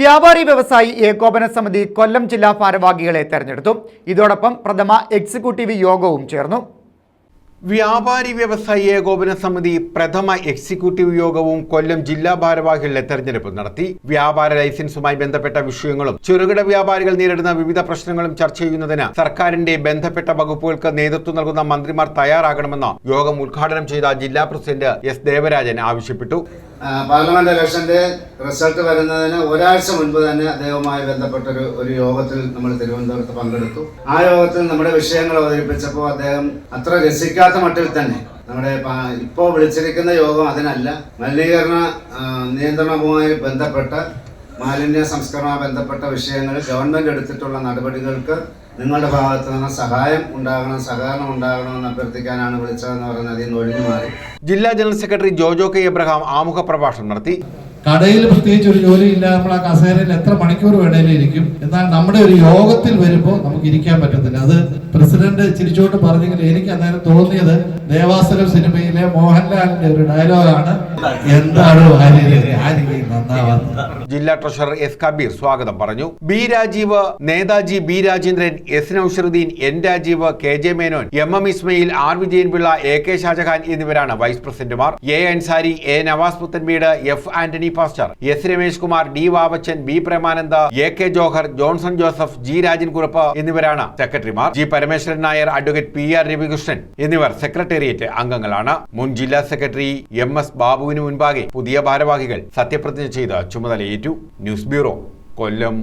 വ്യാപാരി വ്യവസായി ഏകോപന സമിതി കൊല്ലം ജില്ലാ ഭാരവാഹികളെ തെരഞ്ഞെടുത്തു. ഇതോടൊപ്പം പ്രഥമ എക്സിക്യൂട്ടീവ് യോഗവും ചേർന്നു. വ്യാപാരി വ്യവസായി ഏകോപന സമിതി പ്രഥമ എക്സിക്യൂട്ടീവ് യോഗവും കൊല്ലം ജില്ലാ ഭാരവാഹികളുടെ തെരഞ്ഞെടുപ്പ് നടത്തി. വ്യാപാര ലൈസൻസുമായി ബന്ധപ്പെട്ട വിഷയങ്ങളും ചെറുകിട വ്യാപാരികൾ നേരിടുന്ന വിവിധ പ്രശ്നങ്ങളും ചർച്ച ചെയ്യുന്നതിന് സർക്കാരിന്റെ ബന്ധപ്പെട്ട വകുപ്പുകൾക്ക് നേതൃത്വം നൽകുന്ന മന്ത്രിമാർ തയ്യാറാകണമെന്ന് യോഗം ഉദ്ഘാടനം ചെയ്ത ജില്ലാ പ്രസിഡന്റ് എസ് ദേവരാജൻ ആവശ്യപ്പെട്ടു. പാർലമെന്റ് ഇലക്ഷന്റെ റിസൾട്ട് വരുന്നതിന് ഒരാഴ്ച മുൻപ് തന്നെ അദ്ദേഹവുമായി ബന്ധപ്പെട്ട ഒരു യോഗത്തിൽ നമ്മൾ തിരുവനന്തപുരത്ത് പങ്കെടുത്തു. ആ യോഗത്തിൽ നമ്മുടെ വിഷയങ്ങൾ അവതരിപ്പിച്ചപ്പോൾ അദ്ദേഹം അത്ര രസിക്കാത്ത മട്ടിൽ തന്നെ നമ്മുടെ ഇപ്പോൾ വിളിച്ചിരിക്കുന്ന യോഗം അതിനല്ല. മലിനീകരണ നിയന്ത്രണവുമായി ബന്ധപ്പെട്ട മാലിന്യ സംസ്കരണവുമായി ബന്ധപ്പെട്ട വിഷയങ്ങൾ ഗവൺമെന്റ് എടുത്തിട്ടുള്ള നടപടികൾക്ക് നിങ്ങളുടെ ഭാഗത്ത് നിന്ന് സഹായം ഉണ്ടാകണം സഹകരണം ഉണ്ടാകണമെന്ന് അഭ്യർത്ഥിക്കാനാണ് വിളിച്ചതെന്ന് പറയുന്നത് അതിൽ നിന്ന് ഒഴിഞ്ഞു മാറി. ജില്ലാ general secretary Jojo K Abraham ആമുഖ പ്രഭാഷണം നടത്തി. കടയിൽ പ്രത്യേകിച്ച് ഒരു ജോലി ഇല്ല നമ്മൾ ആ കസേരയിൽ എത്ര മണിക്കൂർ വേണേലും ഇരിക്കും. എന്നാൽ നമ്മുടെ ഒരു യോഗത്തിൽ വരുമ്പോൾ നമുക്ക് ഇരിക്കാൻ പറ്റത്തില്ല. അത് പ്രസിഡന്റ് ചിരിച്ചോട്ട് പറഞ്ഞെങ്കിൽ എനിക്ക് അന്നേരം തോന്നിയത് ദേവാസുരം സിനിമയിലെ മോഹൻലാലിന്റെ ഒരു ഡയലോഗാണ്. എന്താണ് ജില്ലാ ട്രഷറർ എസ് കബീർ സ്വാഗതം പറഞ്ഞു. B Rajeev Netaji B Rajendran S Nausharuddin N Rajeev K J Menon M M Ismail R Vijayanpillai A K Shajahan എന്നിവരാണ് വൈസ് പ്രസിഡന്റുമാർ. A Ansari A Navas Puthenveedu F Antony pastor S Ramesh Kumar D Vavachan B Premananda A K Johar Johnson Joseph G Rajan Kurup എന്നിവരാണ് സെക്രട്ടറിമാർ. G Parameswaran Nair advocate P R Ravikrishnan എന്നിവർ secretariat അംഗങ്ങളാണ്. മുൻ ജില്ലാ secretary M S ബാബുവിന് മുൻപാകെ പുതിയ ഭാരവാഹികൾ സത്യപ്രതിജ്ഞ ചെയ്ത് ചുമതലയേറ്റു. News bureau Kollam.